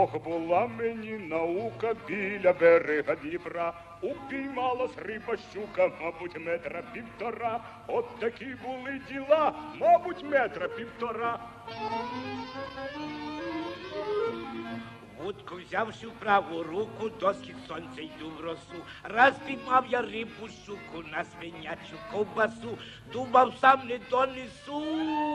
Ох, була мені наука біля берега Дніпра. Упіймалась риба щука, мабуть, метра півтора. От такі були діла, мабуть, метра півтора. Вудку взявши в праву руку, до сонця йду в росу. Раз піймав я рибу щуку на свинячу ковбасу, думав сам не донесу.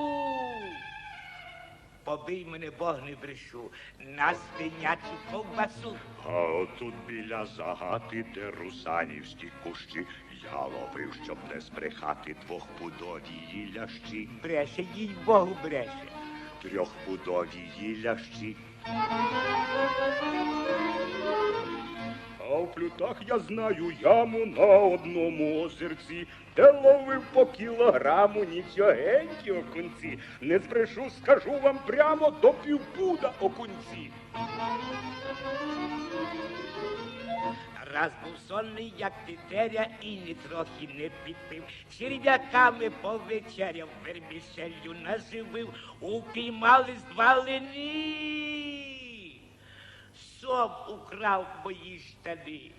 Побий мене Бог не брешу на свинячу ковбасу. А отут біля загати, де русанівські кущі, я ловив, щоб не збрехати двохпудові лящі, Бреше, їй Богу бреше. трьохпудові лящі. Плютах я знаю яму на одному озерці, де ловив по кілограму нічогенькі окунці. Не збрешу, скажу вам прямо до півпуда окунці. Раз був сонний, як тетеря, і ні трохи не підпив. Черв'яками повечеряв, вермішелью наживив, упіймались два лини. Сом украв мої штани.